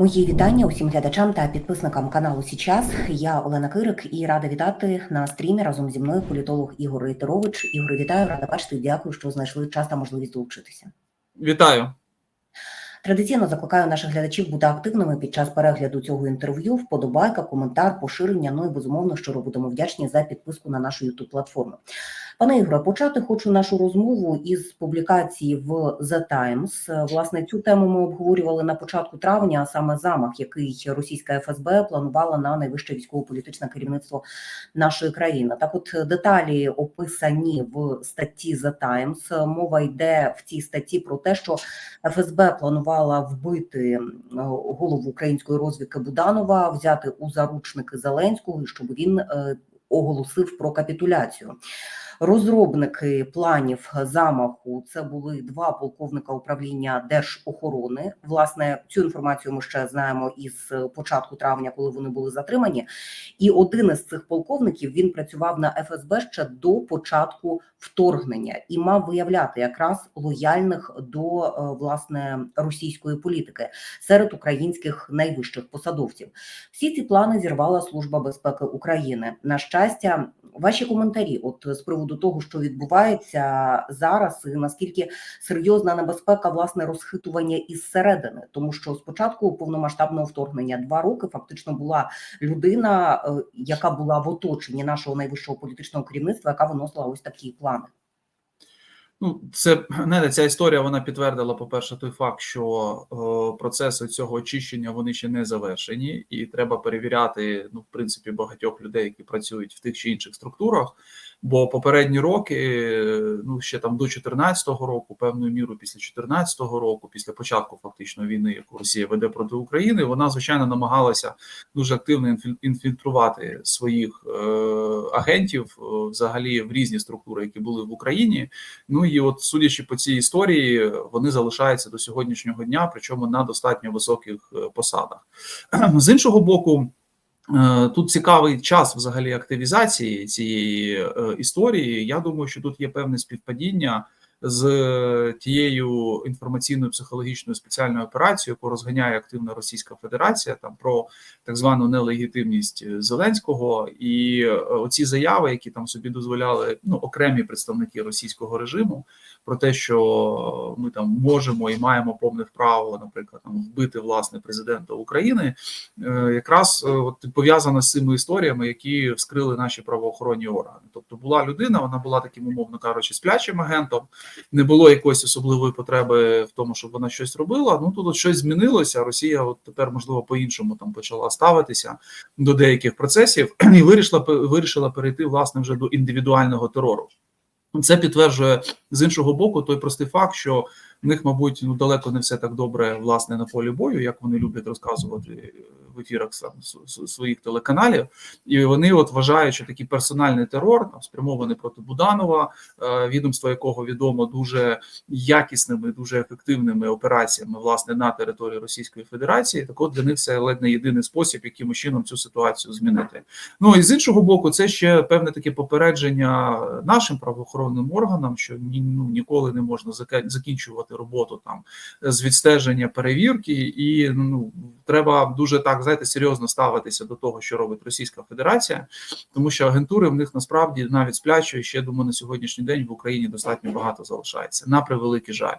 Мої вітання усім глядачам та підписникам каналу Січас. Я Олена Кирик і рада вітати на стрімі разом зі мною політолог Ігор Рейтерович. Ігор, вітаю, рада бачити. Дякую, що знайшли час та можливість долучитися. Вітаю. Традиційно закликаю наших глядачів бути активними під час перегляду цього інтерв'ю. Вподобайка, коментар, поширення. Ну і безумовно, щиро будемо вдячні за підписку на нашу youtube платформу. Пане Ігоре, почати хочу нашу розмову із публікації в The Times. Власне, цю тему ми обговорювали на початку травня, а саме замах, який російська ФСБ планувала на найвище військово-політичне керівництво нашої країни. Так, от деталі описані в статті The Times. Мова йде в цій статті про те, що ФСБ планувала вбити голову української розвідки Буданова, взяти у заручники Зеленського, щоб він е, оголосив про капітуляцію. Розробники планів замаху це були два полковника управління держохорони. Власне, цю інформацію ми ще знаємо із початку травня, коли вони були затримані. І один із цих полковників він працював на ФСБ ще до початку вторгнення і мав виявляти якраз лояльних до е, власне російської політики серед українських найвищих посадовців. Всі ці плани зірвала служба безпеки України. На щастя, ваші коментарі, от з приводу того, що відбувається зараз, і наскільки серйозна небезпека власне розхитування із середини, тому що спочатку повномасштабного вторгнення два роки фактично була людина, е, яка була в оточенні нашого найвищого політичного керівництва, яка виносила ось такі плани. Ну, це не ця історія. Вона підтвердила, по-перше, той факт, що о, процеси цього очищення вони ще не завершені, і треба перевіряти ну, в принципі, багатьох людей, які працюють в тих чи інших структурах. Бо попередні роки, ну ще там до 2014 року, певною мірою після 2014 року, після початку фактично війни, яку Росія веде проти України, вона звичайно намагалася дуже активно інфільтрувати своїх е, агентів взагалі в різні структури, які були в Україні. Ну і от судячи по цій історії, вони залишаються до сьогоднішнього дня, причому на достатньо високих посадах. З іншого боку. Тут цікавий час взагалі активізації цієї е, історії. Я думаю, що тут є певне співпадіння з тією інформаційною психологічною спеціальною операцією, яку розганяє активна Російська Федерація, там про так звану нелегітимність Зеленського, і е, оці заяви, які там собі дозволяли ну окремі представники російського режиму, про те, що ми там можемо і маємо повне право, наприклад, там вбити власне президента України, е, якраз е, от пов'язана з цими історіями, які вскрили наші правоохоронні органи. Тобто була людина, вона була таким, умовно кажучи, сплячим агентом не було якоїсь особливої потреби в тому, щоб вона щось робила. Ну тут щось змінилося. Росія от тепер можливо по-іншому там почала ставитися до деяких процесів і вирішила вирішила перейти власне вже до індивідуального терору. Це підтверджує з іншого боку той простий факт, що в них, мабуть, ну далеко не все так добре власне на полі бою, як вони люблять розказувати в ефірах сам своїх телеканалів, і вони от вважають, що такий персональний терор там спрямований проти Буданова, е, відомство якого відомо дуже якісними, дуже ефективними операціями власне на території Російської Федерації. Так от для них це ледь не єдиний спосіб, яким чином цю ситуацію змінити. Ну і з іншого боку, це ще певне таке попередження нашим правоохоронним органам, що ні, ну, ніколи не можна закінчувати роботу там з відстеження перевірки, і ну треба дуже так знаєте, серйозно ставитися до того, що робить Російська Федерація, тому що агентури в них насправді навіть сплячої ще думаю, на сьогоднішній день в Україні достатньо багато залишається на превеликий жаль.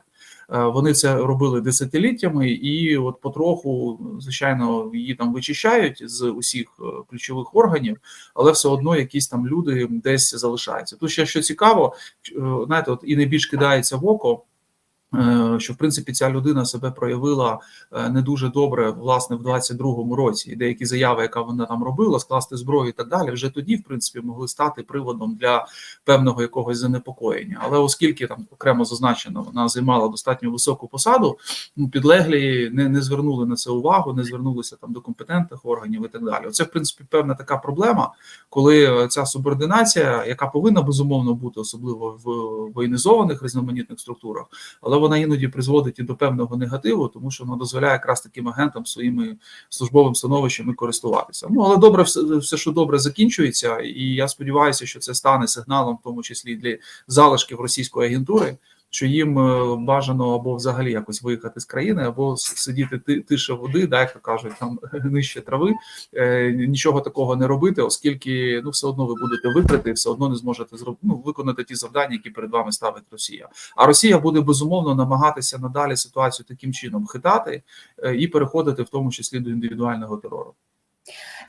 Е, вони це робили десятиліттями, і от потроху, звичайно, її там вичищають з усіх е, ключових органів, але все одно якісь там люди десь залишаються. Тут ще що цікаво, е, знаєте, от і найбільш кидається в око. Е, що в принципі ця людина себе проявила е, не дуже добре власне в 22-му році, і деякі заяви, яка вона там робила, скласти зброю і так далі, вже тоді, в принципі, могли стати приводом для певного якогось занепокоєння. Але оскільки там окремо зазначено, вона займала достатньо високу посаду, ну підлеглі не не звернули на це увагу, не звернулися там до компетентних органів і так далі. Оце в принципі певна така проблема, коли ця субординація, яка повинна безумовно бути, особливо в воєнізованих різноманітних структурах, але вона іноді призводить і до певного негативу, тому що вона дозволяє якраз таким агентам своїми службовим становищами користуватися. Ну але добре, все, все, що добре закінчується, і я сподіваюся, що це стане сигналом, в тому числі для залишків російської агентури. Що їм е, бажано або взагалі якось виїхати з країни, або сидіти ти- тише води, да, як кажуть, там нижче трави, е, нічого такого не робити, оскільки ну все одно ви будете викрити, все одно не зможете ну, виконати ті завдання, які перед вами ставить Росія. А Росія буде безумовно намагатися надалі ситуацію таким чином хитати е, і переходити в тому числі до індивідуального терору.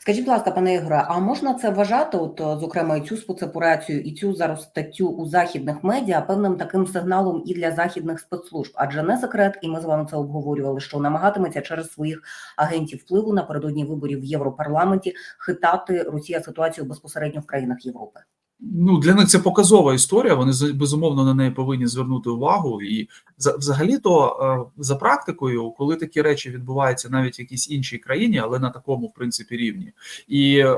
Скажіть, будь ласка, пане Ігоре, а можна це вважати, от е, зокрема, і цю спецоперацію, і цю зараз статтю у західних медіа певним таким сигналом і для західних спецслужб? Адже не секрет, і ми з вами це обговорювали, що намагатиметься через своїх агентів впливу напередодні виборів в Європарламенті хитати Росія ситуацію безпосередньо в країнах Європи. Ну для них це показова історія. Вони безумовно на неї повинні звернути увагу. І за- взагалі-то е, за практикою, коли такі речі відбуваються навіть в якійсь іншій країні, але на такому в принципі рівні, і е,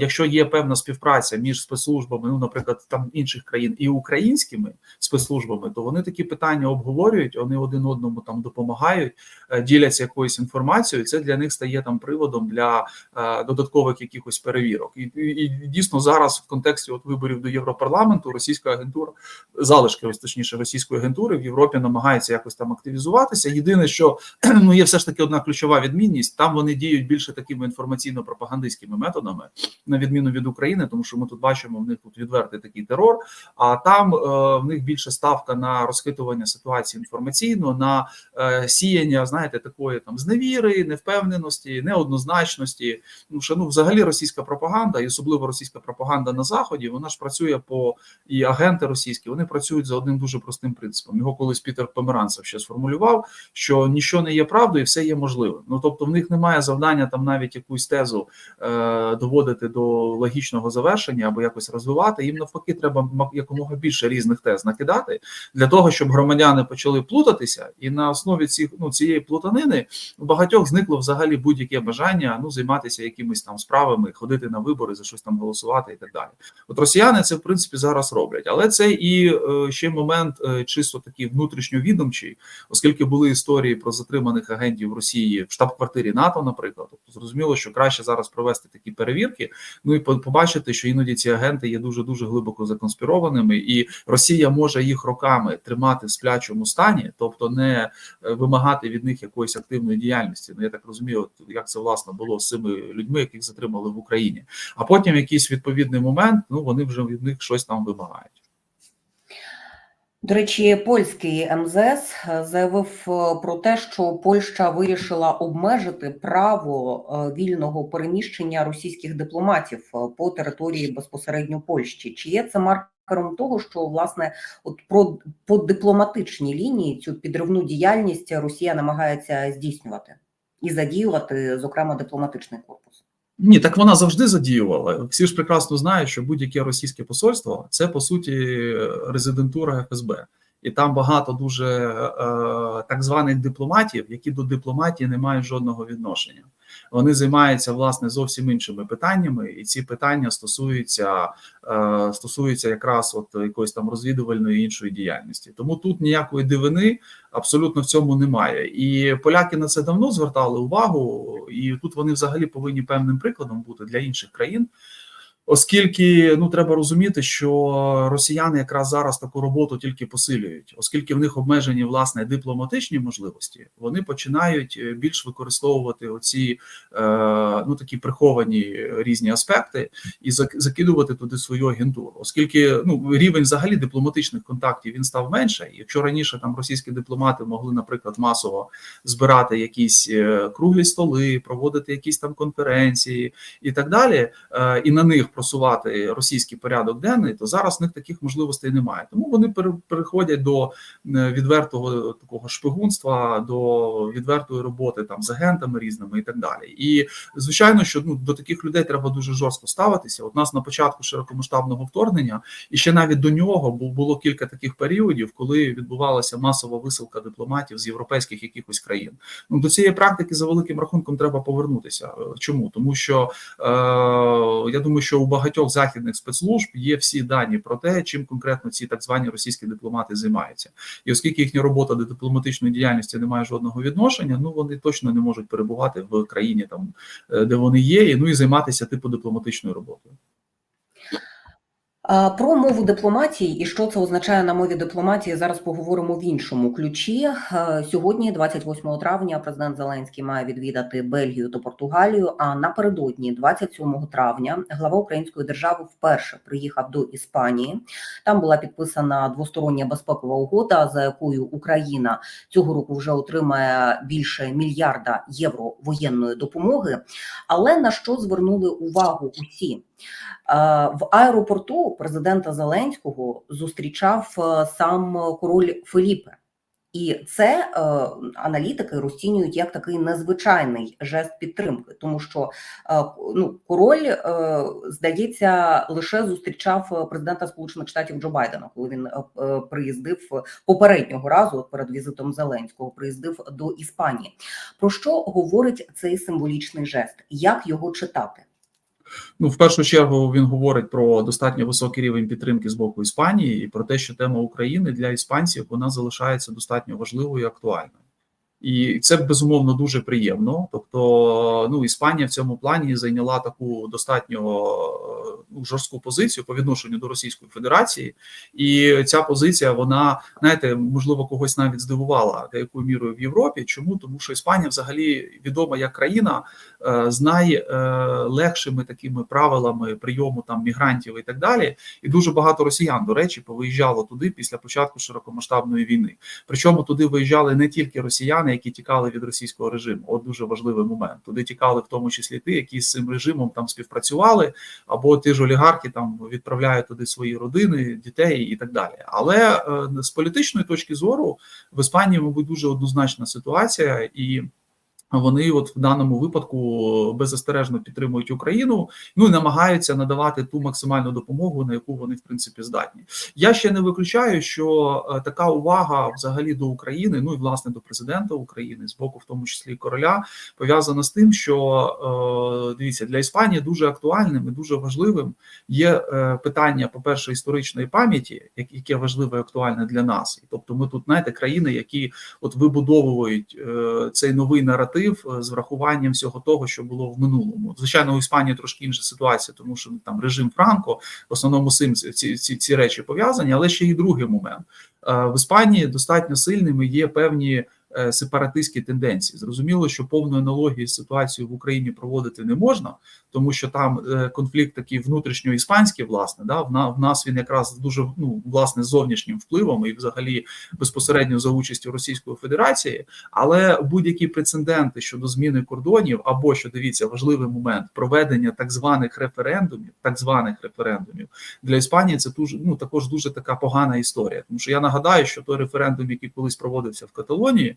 якщо є певна співпраця між спецслужбами, ну наприклад, там інших країн і українськими спецслужбами, то вони такі питання обговорюють, вони один одному там допомагають, е, діляться якоюсь інформацією. Це для них стає там приводом для е, додаткових якихось перевірок. І, і, і дійсно зараз в контексті от виборів до Європарламенту російська агентура, залишки ось точніше російської агентури в Європі намагається якось там активізуватися. Єдине, що ну є все ж таки одна ключова відмінність. Там вони діють більше такими інформаційно-пропагандистськими методами, на відміну від України, тому що ми тут бачимо в них тут відвертий такий терор. А там е, в них більше ставка на розхитування ситуації інформаційно, на е, сіяння, знаєте, такої там зневіри, невпевненості, неоднозначності. Ну що ну взагалі російська пропаганда, і особливо російська пропаганда на заході, вона ж працює по і агенти російські, вони працюють за одним дуже простим принципом. Його колись Пітер Померанцев ще сформулював, що нічого не є правдою, і все є можливим. Ну тобто, в них немає завдання там навіть якусь тезу е, доводити до логічного завершення або якось розвивати. Їм навпаки, треба якомога більше різних тез накидати для того, щоб громадяни почали плутатися, і на основі цих ну цієї плутанини у багатьох зникло взагалі будь-яке бажання ну займатися якимись там справами, ходити на вибори, за щось там голосувати і так далі. От росіяни це в принципі зараз роблять, але це і е, ще момент е, чисто такий внутрішньовідомчий, оскільки були історії про затриманих агентів Росії в штаб-квартирі НАТО, наприклад. Тобто зрозуміло, що краще зараз провести такі перевірки. Ну і побачити, що іноді ці агенти є дуже дуже глибоко законспірованими, і Росія може їх роками тримати в сплячому стані, тобто не е, вимагати від них якоїсь активної діяльності. Ну я так розумію, як це власне було з цими людьми, яких затримали в Україні. А потім якийсь відповідний момент, ну вони вже від них щось там вимагають. До речі, польський МЗС заявив е, про те, що Польща вирішила обмежити право е, вільного переміщення російських дипломатів е, по території безпосередньо Польщі. Чи є це маркером того, що власне от про по дипломатичній лінії цю підривну діяльність Росія намагається здійснювати і задіювати, зокрема, дипломатичний корпус? Ні, так вона завжди задіювала. Всі ж прекрасно знають, що будь-яке російське посольство це по суті резидентура ФСБ, і там багато дуже е, так званих дипломатів, які до дипломатії не мають жодного відношення. Вони займаються власне зовсім іншими питаннями, і ці питання стосуються е, стосуються якраз от якоїсь там розвідувальної іншої діяльності. Тому тут ніякої дивини абсолютно в цьому немає. І поляки на це давно звертали увагу, і тут вони взагалі повинні певним прикладом бути для інших країн. Оскільки ну треба розуміти, що росіяни якраз зараз таку роботу тільки посилюють, оскільки в них обмежені власне дипломатичні можливості, вони починають е, більш використовувати оці е, ну такі приховані різні аспекти і зак- закидувати туди свою агентуру, оскільки ну рівень взагалі дипломатичних контактів він став менше. Якщо раніше там російські дипломати могли, наприклад, масово збирати якісь е, круглі столи, проводити якісь там конференції і так далі, і на них просувати російський порядок денний, то зараз в них таких можливостей немає. Тому вони пере- переходять до е, відвертого такого шпигунства, до відвертої роботи там з агентами різними і так далі. І звичайно, що ну до таких людей треба дуже жорстко ставитися. От нас на початку широкомасштабного вторгнення, і ще навіть до нього було кілька таких періодів, коли відбувалася масова висилка дипломатів з європейських якихось країн. Ну до цієї практики за великим рахунком треба повернутися. Е, Чому? Тому що е, я думаю, що багатьох західних спецслужб є всі дані про те, чим конкретно ці так звані російські дипломати займаються, і оскільки їхня робота до дипломатичної діяльності не має жодного відношення, ну вони точно не можуть перебувати в країні там, е, де вони є, і ну і займатися типу дипломатичною роботою. Про мову дипломатії і що це означає на мові дипломатії. Зараз поговоримо в іншому ключі. Е, Сьогодні, 28 травня, президент Зеленський має відвідати Бельгію та Португалію. А напередодні, 27 травня, глава Української держави вперше приїхав до Іспанії. Там була підписана двостороння безпекова угода, за якою Україна цього року вже отримає більше мільярда євро воєнної допомоги. Але на що звернули увагу усі? Е, В аеропорту президента Зеленського зустрічав е, сам король Феліпе. І це е, аналітики розцінюють як такий незвичайний жест підтримки, тому що е, ну, король, е, здається, лише зустрічав президента Сполучених Штатів Джо Байдена, коли він е, е, приїздив попереднього разу перед візитом Зеленського, приїздив до Іспанії. Про що говорить цей символічний жест? Як його читати? Ну, в першу чергу він говорить про достатньо високий рівень підтримки з боку Іспанії і про те, що тема України для іспанців вона залишається достатньо важливою і актуальною. І це безумовно дуже приємно. Тобто, ну Іспанія в цьому плані зайняла таку достатньо ну, жорстку позицію по відношенню до Російської Федерації, і ця позиція, вона знаєте, можливо, когось навіть здивувала деякою мірою в Європі. Чому тому, що Іспанія взагалі відома як країна е, з найлегшими такими правилами прийому там мігрантів і так далі, і дуже багато росіян, до речі, повиїжджало туди після початку широкомасштабної війни. Причому туди виїжджали не тільки росіяни, які тікали від російського режиму. От дуже важливий момент. Туди тікали в тому числі ті, які з цим режимом там співпрацювали, або ті ж олігархи там відправляють туди свої родини, дітей і так далі. Але е, з політичної точки зору в Іспанії, мабуть, дуже однозначна ситуація і. Вони, от в даному випадку, беззастережно підтримують Україну, ну і намагаються надавати ту максимальну допомогу, на яку вони в принципі здатні. Я ще не виключаю, що е, така увага взагалі до України, ну і власне до президента України, з боку, в тому числі короля, пов'язана з тим, що е, дивіться для Іспанії дуже актуальним і дуже важливим є е, питання, по перше, історичної пам'яті, яке важливе і актуальне для нас, тобто, ми тут знаєте, країни, які от вибудовують цей новий наратив з врахуванням всього того, що було в минулому. Звичайно, у Іспанії трошки інша ситуація, тому що там режим Франко в основному цим ці, ці, ці речі пов'язані, але ще й другий момент в Іспанії достатньо сильними є певні. Сепаратистські тенденції зрозуміло, що повної аналогії з ситуацією в Україні проводити не можна, тому що там конфлікт такий внутрішньоіспанський, власне, да в нас він якраз дуже ну власне зовнішнім впливом і, взагалі, безпосередньо за участю Російської Федерації, але будь-які прецеденти щодо зміни кордонів або що дивіться важливий момент проведення так званих референдумів, так званих референдумів для Іспанії. Це дуже ну також дуже така погана історія, тому що я нагадаю, що той референдум, який колись проводився в Каталонії.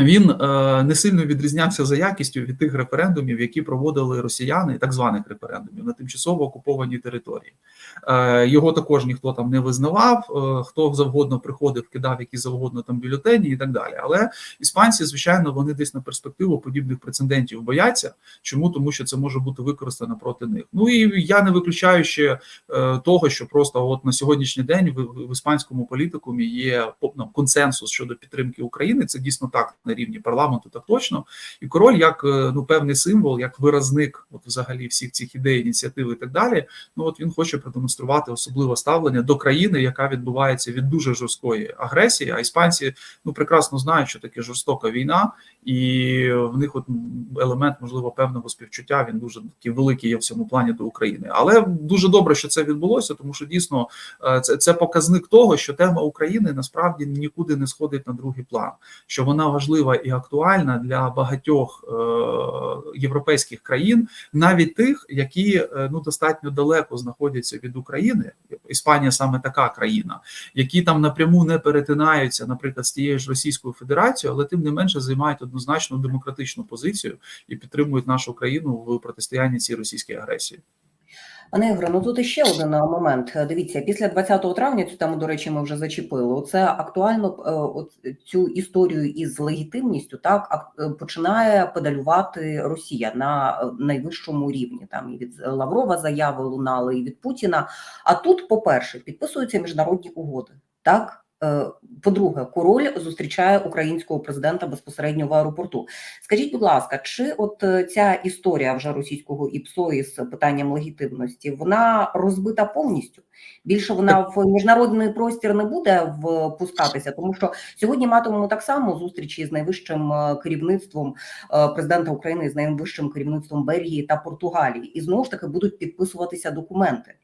Він е, не сильно відрізнявся за якістю від тих референдумів, які проводили росіяни, так званих референдумів на тимчасово окупованій території. Е, Його також ніхто там не визнавав. Е, хто завгодно приходив, кидав які завгодно там бюлетені і так далі. Але іспанці, звичайно, вони десь на перспективу подібних прецедентів бояться. Чому тому, що це може бути використано проти них? Ну і я не виключаю ще е, того, що просто от на сьогоднішній день в, в іспанському політикумі є ну, консенсус щодо підтримки України. Це дійсно так на рівні парламенту, так точно, і король як ну певний символ, як виразник, от взагалі всіх цих ідей, ініціатив і так далі. Ну от він хоче продемонструвати особливе ставлення до країни, яка відбувається від дуже жорсткої агресії. А іспанці ну прекрасно знають, що таке жорстока війна, і в них от елемент можливо певного співчуття. Він дуже такий великий є в цьому плані до України. Але дуже добре, що це відбулося, тому що дійсно це, це показник того, що тема України насправді нікуди не сходить на другий план, що вона важлива важлива і актуальна для багатьох е, європейських країн, навіть тих, які е, ну достатньо далеко знаходяться від України. Іспанія саме така країна, які там напряму не перетинаються, наприклад, з тією ж Російською Федерацією, але тим не менше займають однозначно демократичну позицію і підтримують нашу країну в протистоянні цій російській агресії. Пане Ігоре, ну тут іще один момент. Дивіться, після 20 травня цю тему, до речі, ми вже зачепили. Це актуально от цю історію із легітимністю так починає педалювати Росія на найвищому рівні. Там і від Лаврова заяви лунали, і від Путіна. А тут, по-перше, підписуються міжнародні угоди. Так, Е, По-друге, король зустрічає українського президента безпосередньо в аеропорту. Скажіть, будь ласка, чи от е, ця історія вже російського ІПСО із питанням легітимності вона розбита повністю? Більше вона в міжнародний простір не буде впускатися, тому що сьогодні матимемо так само зустрічі з найвищим е, керівництвом е, президента України з найвищим керівництвом Бельгії та Португалії, і знову ж таки будуть підписуватися документи.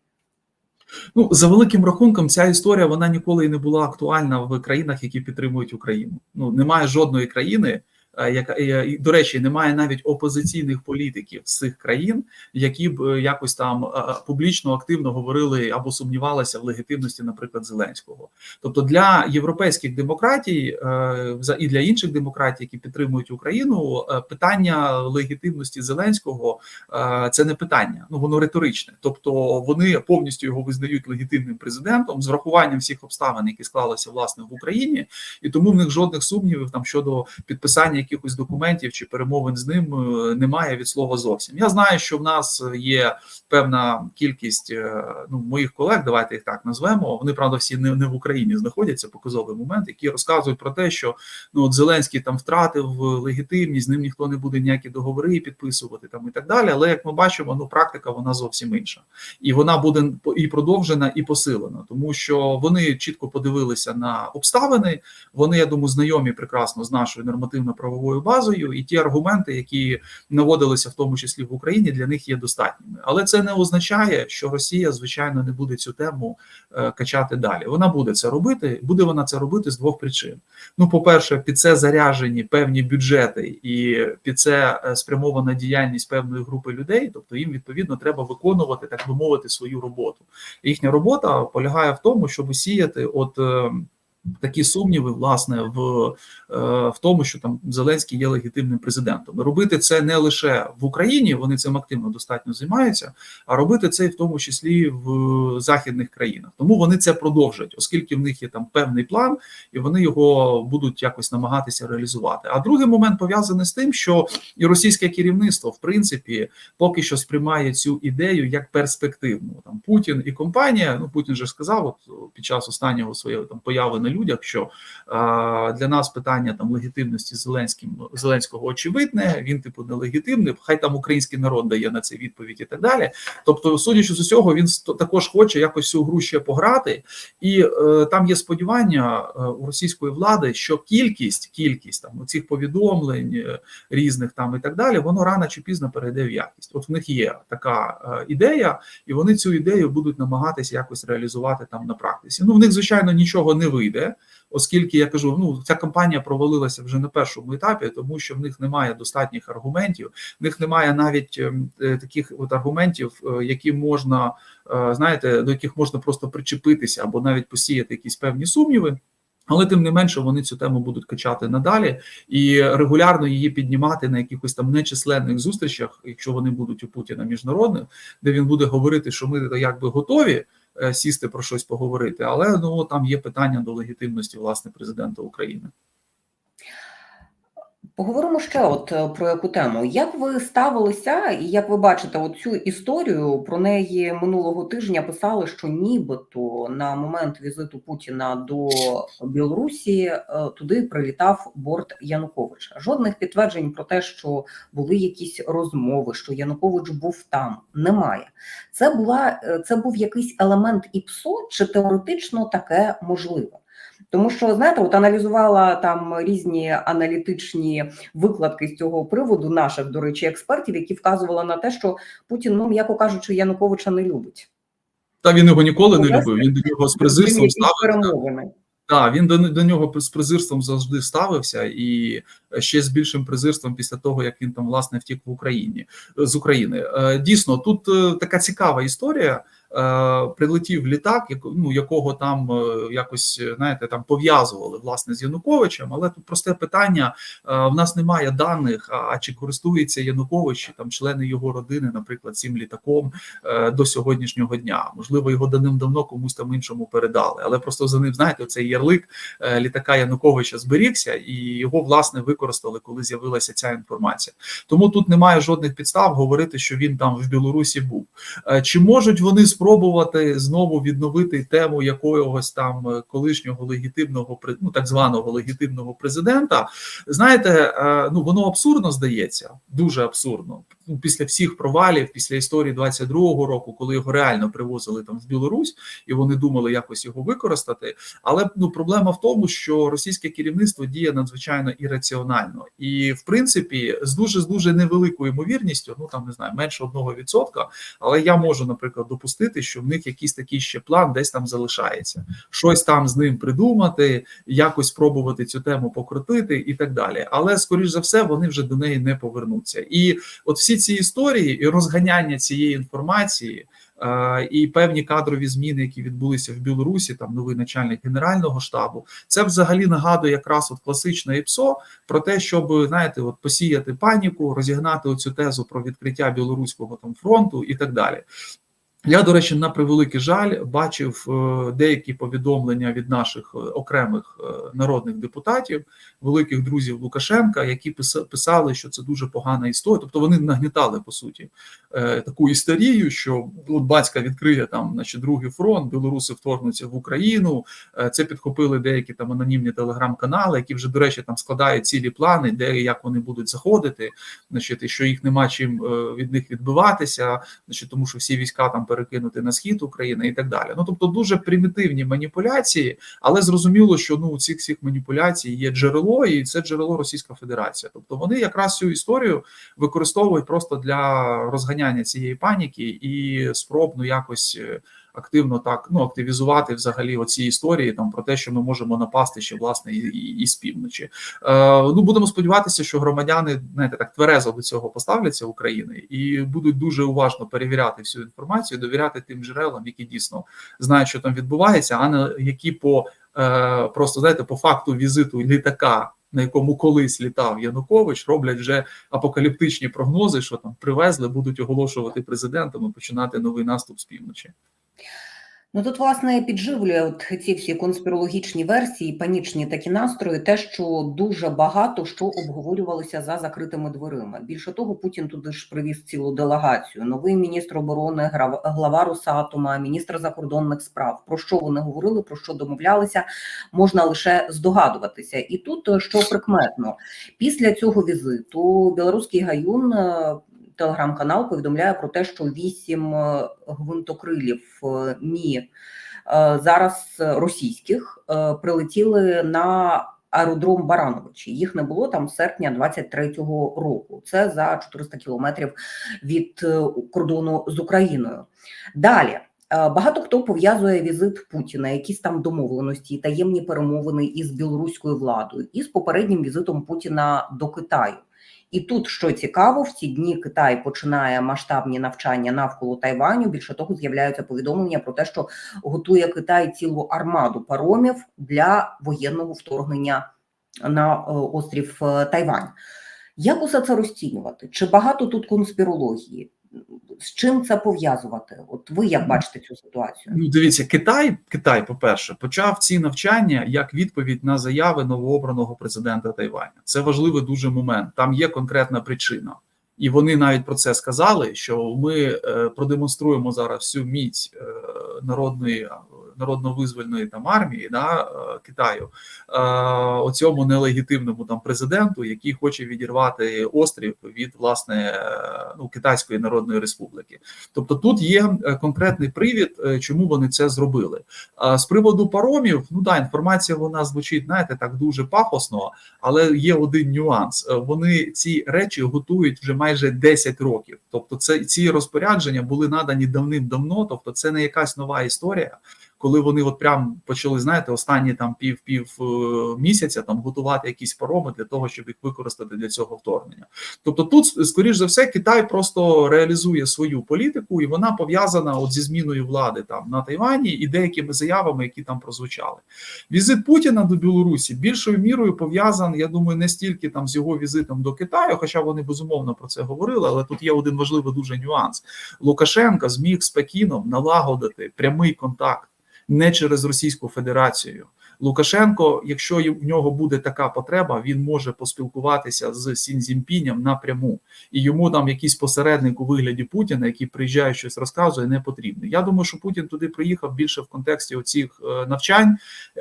Ну за великим рахунком, ця історія вона ніколи і не була актуальна в країнах, які підтримують Україну. Ну немає жодної країни, яка е, до речі, немає навіть опозиційних політиків з цих країн, які б е, якось там е, публічно активно говорили або сумнівалися в легітимності, наприклад, Зеленського. Тобто для європейських демократій е, і для інших демократій, які підтримують Україну, е, питання легітимності Зеленського е, це не питання, ну воно риторичне. Тобто вони повністю його визнають легітимним президентом з врахуванням всіх обставин, які склалися власне в Україні, і тому в них жодних сумнівів там щодо підписання якихось документів чи перемовин з ним е, немає від слова зовсім. Я знаю, що в нас є певна кількість е, ну моїх колег, давайте їх так назвемо. Вони правда всі не, не в Україні знаходяться показовий момент, які розказують про те, що ну от Зеленський там втратив легітимність, з ним ніхто не буде ніякі договори підписувати там і так далі. Але як ми бачимо, ну практика вона зовсім інша, і вона буде і продовжена, і посилена, тому що вони чітко подивилися на обставини. Вони, я думаю, знайомі прекрасно з нашою нормативно-правовою базою, і ті аргументи, які наводилися в тому числі в Україні, для них є достатніми. Але це не означає, що Росія, звичайно, не буде цю тему е, качати далі. Вона буде це робити. Буде вона це робити з двох причин. Ну, по-перше, під це заряжені певні бюджети, і під це е, спрямована діяльність певної групи людей. Тобто їм відповідно треба виконувати, так би мовити, свою роботу. Їхня робота полягає в тому, щоб сіяти от. Такі сумніви, власне, в, е, в тому, що там Зеленський є легітимним президентом. Робити це не лише в Україні, вони цим активно достатньо займаються, а робити це і в тому числі в західних країнах. Тому вони це продовжать, оскільки в них є там певний план, і вони його будуть якось намагатися реалізувати. А другий момент пов'язаний з тим, що і російське керівництво, в принципі, поки що сприймає цю ідею як перспективну. Там Путін і компанія. Ну Путін же сказав, от під час останнього своєї там появи на людях, що для нас питання там легітимності Зеленським Зеленського очевидне. Він типу нелегітимний. Хай там український народ дає на це відповідь і так далі. Тобто, судячи з усього, він також хоче якось цю гру ще пограти, і е, там є сподівання е, у російської влади, що кількість кількість там цих повідомлень е, різних там і так далі, воно рано чи пізно перейде в якість. От в них є така е, ідея, і вони цю ідею будуть намагатися якось реалізувати там на практиці. Ну в них звичайно нічого не вийде. Оскільки я кажу, ну ця кампанія провалилася вже на першому етапі, тому що в них немає достатніх аргументів, в них немає навіть ем, е, таких от аргументів, е, які можна е, знаєте, до яких можна просто причепитися або навіть посіяти якісь певні сумніви. Але тим не менше вони цю тему будуть качати надалі і регулярно її піднімати на якихось там нечисленних зустрічах, якщо вони будуть у Путіна міжнародних, де він буде говорити, що ми якби готові сісти про щось поговорити, але ну там є питання до легітимності власне президента України. Поговоримо ще от е, про яку тему. Як ви ставилися, і як ви бачите, оцю історію про неї минулого тижня писали, що нібито на момент візиту Путіна до Білорусі е, туди прилітав борт Януковича. Жодних підтверджень про те, що були якісь розмови, що Янукович був там, немає. Це була е, це був якийсь елемент ІПСО, чи теоретично таке можливо? Тому що знаєте, от аналізувала там різні аналітичні викладки з цього приводу наших, до речі, експертів, які вказували на те, що Путін, ну м'яко кажучи, Януковича не любить. Та він його ніколи не любив. Він до нього з презирством ставився. Так, він до, до нього з презирством завжди ставився, і ще з більшим презирством після того, як він там власне втік в Україні з України. Е, Дійсно, тут е, така цікава історія. Е, Прилетів літак, ну, якого там е, якось знаєте, там пов'язували власне з Януковичем. Але тут просте питання: е, в нас немає даних, а, чи користується Янукович, чи там члени його родини, наприклад, цим літаком до сьогоднішнього дня. Можливо, його давним-давно комусь там іншому передали, але просто за ним, знаєте, цей ярлик літака Януковича зберігся, і його власне використали, коли з'явилася ця інформація. Тому тут немає жодних підстав говорити, що він там в Білорусі був. Чи можуть вони з спробувати знову відновити тему якогось там е, колишнього легітимного ну, так званого легітимного президента. Знаєте, е, ну воно абсурдно здається, дуже абсурдно. Ну, Після всіх провалів, після історії 22-го року, коли його реально привозили там в Білорусь, і вони думали якось його використати. Але ну проблема в тому, що російське керівництво діє надзвичайно ірраціонально, і в принципі, з дуже з дуже невеликою ймовірністю, ну там не знаю, менше одного відсотка. Але я можу, наприклад, допустити, що в них якийсь такий ще план десь там залишається, щось там з ним придумати, якось спробувати цю тему покрутити і так далі. Але скоріш за все, вони вже до неї не повернуться. І от всі ці історії і розганяння цієї інформації. е, І певні кадрові зміни, які відбулися в Білорусі, там новий начальник генерального штабу, це взагалі нагадує якраз от класичне ІПСО про те, щоб знаєте, от посіяти паніку, розігнати оцю тезу про відкриття білоруського там фронту і так далі. Я, до речі, на превеликий жаль, бачив е, деякі повідомлення від наших е, окремих е, народних депутатів, великих друзів Лукашенка, які писа- писали, що це дуже погана історія. Тобто вони нагнітали по суті таку історію, що от батька відкриє там, значить, другий фронт, білоруси вторгнуться в Україну. Це підхопили деякі там анонімні телеграм-канали, які вже, до речі, там складають цілі плани, де і як вони будуть заходити, значить, і що їх нема чим від них відбиватися, значить, тому що всі війська там перекинути на схід України і так далі. Ну тобто дуже примітивні маніпуляції, але зрозуміло, що ну у цих всіх маніпуляцій є джерело, і це джерело Російська Федерація. Тобто вони якраз цю історію використовують просто для розганяння цієї паніки і спроб ну якось. Активно так ну активізувати взагалі оці історії там про те, що ми можемо напасти ще власне і, і, і з півночі. Е, ну будемо сподіватися, що громадяни знаєте, так тверезо до цього поставляться України і будуть дуже уважно перевіряти всю інформацію, довіряти тим джерелам, які дійсно знають, що там відбувається, а не які по е, просто знаєте, по факту візиту літака. На якому колись літав Янукович, роблять вже апокаліптичні прогнози, що там привезли, будуть оголошувати президентом і починати новий наступ з півночі. Ну тут власне підживлює от ці всі конспірологічні версії, панічні такі настрої, те, що дуже багато що обговорювалося за закритими дверима. Більше того, Путін туди ж привіз цілу делегацію. Новий міністр оборони, глава Росатома, міністр закордонних справ. Про що вони говорили, про що домовлялися, можна лише здогадуватися. І тут е, що прикметно, після цього візиту білоруський гаюн. Телеграм-канал повідомляє про те, що вісім е, гвинтокрилів е, мі е, зараз російських прилетіли на аеродром Барановичі. Їх не було там з серпня 23-го року. Це за 400 кілометрів від кордону з Україною. Далі. Багато хто пов'язує візит Путіна, якісь там домовленості, таємні перемовини із білоруською владою, із попереднім візитом Путіна до Китаю. І тут що цікаво, в ці дні Китай починає масштабні навчання навколо Тайваню. Більше того, з'являються повідомлення про те, що готує Китай цілу армаду паромів для воєнного вторгнення на е, острів е, Тайвань. Як усе це розцінювати? Чи багато тут конспірології? З чим це пов'язувати? От ви як бачите цю ситуацію? Ну, дивіться, Китай, Китай, по-перше, почав ці навчання як відповідь на заяви новообраного президента Тайваня. Це важливий дуже момент. Там є конкретна причина, і вони навіть про це сказали: що ми е, продемонструємо зараз всю міць е, народної народно-визвольної там армії да, е, Китаю, е, оцьому нелегітимному там президенту, який хоче відірвати острів від власне е, ну Китайської Народної Республіки. Тобто тут є конкретний привід, чому вони це зробили. З приводу паромів, ну да, інформація вона звучить, знаєте, так дуже пафосно, але є один нюанс: вони ці речі готують вже майже 10 років. Тобто, це ці розпорядження були надані давним-давно. Тобто, це не якась нова історія. Коли вони от прям почали, знаєте, останні там пів пів е, місяця там готувати якісь пароми для того, щоб їх використати для цього вторгнення. Тобто, тут, скоріш за все, Китай просто реалізує свою політику, і вона пов'язана от зі зміною влади там на Тайвані і деякими заявами, які там прозвучали. Візит Путіна до Білорусі більшою мірою пов'язаний, я думаю, не стільки там з його візитом до Китаю, хоча вони безумовно про це говорили. Але тут є один важливий дуже нюанс: Лукашенко зміг з Пекіном налагодити прямий контакт не через Російську Федерацію. Лукашенко, якщо в нього буде така потреба, він може поспілкуватися з Сінзімпіням напряму, і йому там якийсь посередник у вигляді Путіна, який приїжджає щось розказує, не потрібний. Я думаю, що Путін туди приїхав більше в контексті оцих е, навчань, е,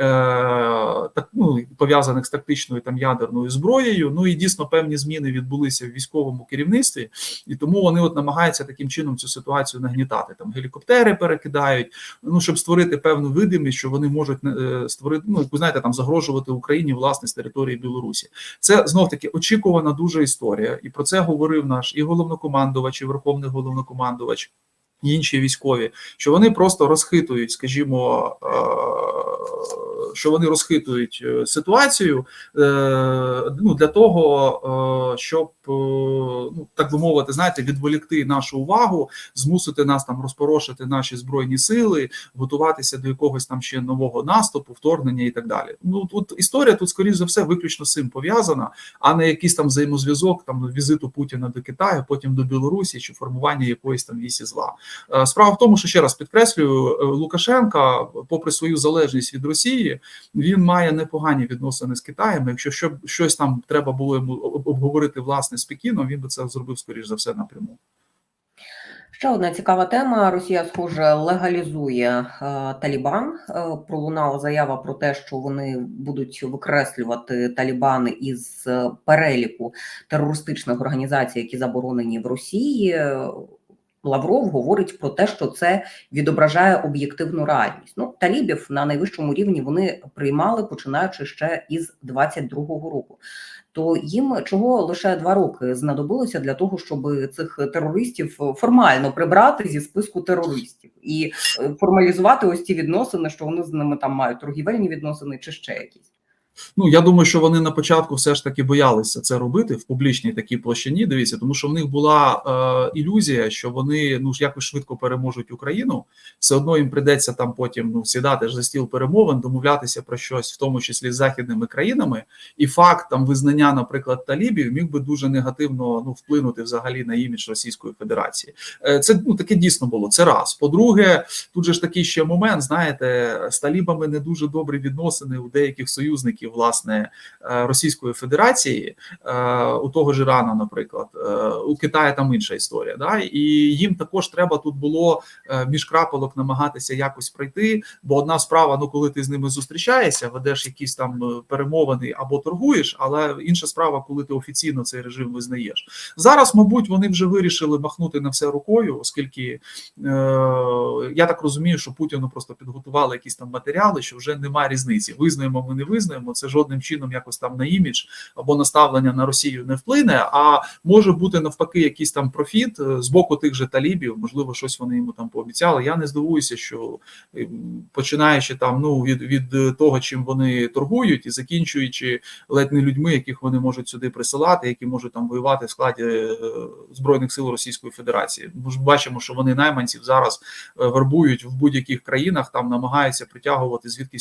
так ну пов'язаних з тактичною там ядерною зброєю. Ну і дійсно певні зміни відбулися в військовому керівництві, і тому вони от намагаються таким чином цю ситуацію нагнітати. Там гелікоптери перекидають, ну щоб створити певну видимість, що вони можуть е, створити. Ну ви знаєте, там загрожувати Україні власне з території Білорусі. Це знов таки очікувана дуже історія, і про це говорив наш і головнокомандувач, і верховний головнокомандувач. Інші військові, що вони просто розхитують, скажімо, е, що вони розхитують е, ситуацію е, ну, для того, е, щоб ну так би мовити, знаєте, відволікти нашу увагу, змусити нас там розпорошити наші збройні сили, готуватися до якогось там ще нового наступу, вторгнення і так далі. Ну тут історія тут, скоріш за все, виключно з цим пов'язана, а не якийсь там взаємозв'язок там візиту Путіна до Китаю, потім до Білорусі чи формування якоїсь там вісі зла. Справа в тому, що ще раз підкреслюю, Лукашенка, попри свою залежність від Росії, він має непогані відносини з Китаєм. Якщо щоб щось там треба було йому обговорити власне з Пекіном, він би це зробив скоріш за все напряму. Ще одна цікава тема. Росія, схоже, легалізує е, Талібан. Е, пролунала заява про те, що вони будуть викреслювати Талібан із е, переліку терористичних організацій, які заборонені в Росії. Лавров говорить про те, що це відображає об'єктивну реальність. Ну, талібів на найвищому рівні вони приймали починаючи ще із 22-го року. То їм чого лише два роки знадобилося для того, щоб цих терористів формально прибрати зі списку терористів і е, формалізувати ось ці відносини, що вони з ними там мають торгівельні відносини чи ще якісь. Ну я думаю, що вони на початку все ж таки боялися це робити в публічній такій площині. Дивіться, тому що в них була е, ілюзія, що вони ну ж якось швидко переможуть Україну. Все одно їм придеться там потім ну сідати ж за стіл перемовин, домовлятися про щось, в тому числі з західними країнами. І факт там визнання, наприклад, талібів міг би дуже негативно ну вплинути взагалі на імідж Російської Федерації. Е, це ну таке дійсно було. Це раз. По-друге, тут же ж такий ще момент. Знаєте, з талібами не дуже добрі відносини у деяких союзників власне е, Російської Федерації, е, у того ж Ірана, наприклад, е, у Китаї там інша історія. Да? І їм також треба тут було між крапелок намагатися якось пройти. Бо одна справа, ну коли ти з ними зустрічаєшся, ведеш якісь там перемовини або торгуєш, але інша справа, коли ти офіційно цей режим визнаєш. Зараз, мабуть, вони вже вирішили махнути на все рукою, оскільки е, я так розумію, що Путіну просто підготували якісь там матеріали, що вже немає різниці. Визнаємо, ми не визнаємо. Це жодним чином якось там на імідж або наставлення на Росію не вплине. А може бути навпаки якийсь там профіт е, з боку тих же талібів. Можливо, щось вони йому там пообіцяли. Я не здивуюся, що е, починаючи там ну від, від того, чим вони торгують, і закінчуючи ледь не людьми, яких вони можуть сюди присилати, які можуть там воювати в складі е, збройних сил Російської Федерації. Ми ж бачимо, що вони найманців зараз вербують в будь-яких країнах, там намагаються притягувати звідки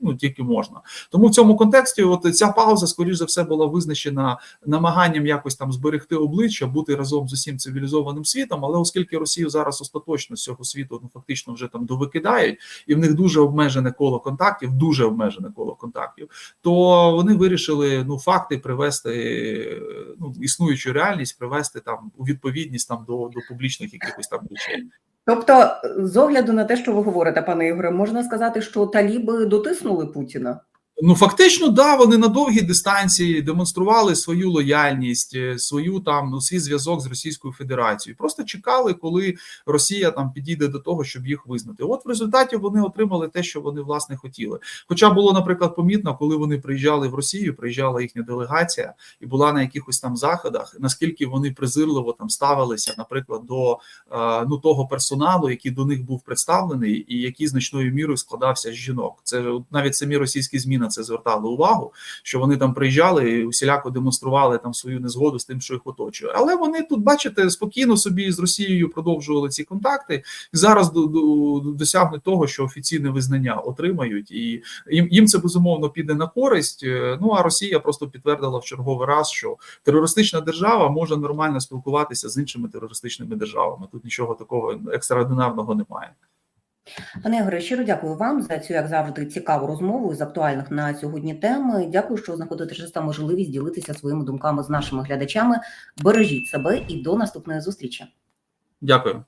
ну, тільки можна. Тому в цьому контексті, от ця пауза, скоріш за все, була визначена намаганням якось там зберегти обличчя, бути разом з усім цивілізованим світом. Але оскільки Росію зараз остаточно з цього світу ну фактично вже там довикидають, і в них дуже обмежене коло контактів, дуже обмежене коло контактів, то вони вирішили ну факти привести ну існуючу реальність, привести там у відповідність там до, до публічних якихось там речей. Тобто, з огляду на те, що ви говорите, пане Ігоре, можна сказати, що таліби дотиснули Путіна. Ну фактично, да, вони на довгій дистанції демонстрували свою лояльність, е, свою там ну, свій зв'язок з Російською Федерацією. Просто чекали, коли Росія там підійде до того, щоб їх визнати. От в результаті вони отримали те, що вони власне хотіли. Хоча було, наприклад, помітно, коли вони приїжджали в Росію, приїжджала їхня делегація і була на якихось там заходах, наскільки вони презирливо там ставилися, наприклад, до е, ну того персоналу, який до них був представлений, і який значною мірою складався з жінок. Це навіть самі російські змі на це звертали увагу, що вони там приїжджали і усіляко демонстрували там свою незгоду з тим, що їх оточує. Але вони тут, бачите, спокійно собі з Росією продовжували ці контакти і зараз до, до, досягнуть того, що офіційне визнання отримають, і їм, їм це безумовно піде на користь. Е, Ну а Росія просто підтвердила в черговий раз, що терористична держава може нормально спілкуватися з іншими терористичними державами. Тут нічого такого екстраординарного немає. Пане Ігоре, щиро дякую вам за цю, як завжди, цікаву розмову з актуальних на сьогодні тем. Дякую, що знаходите чиста можливість ділитися своїми думками з нашими глядачами. Бережіть себе і до наступної зустрічі. Дякую.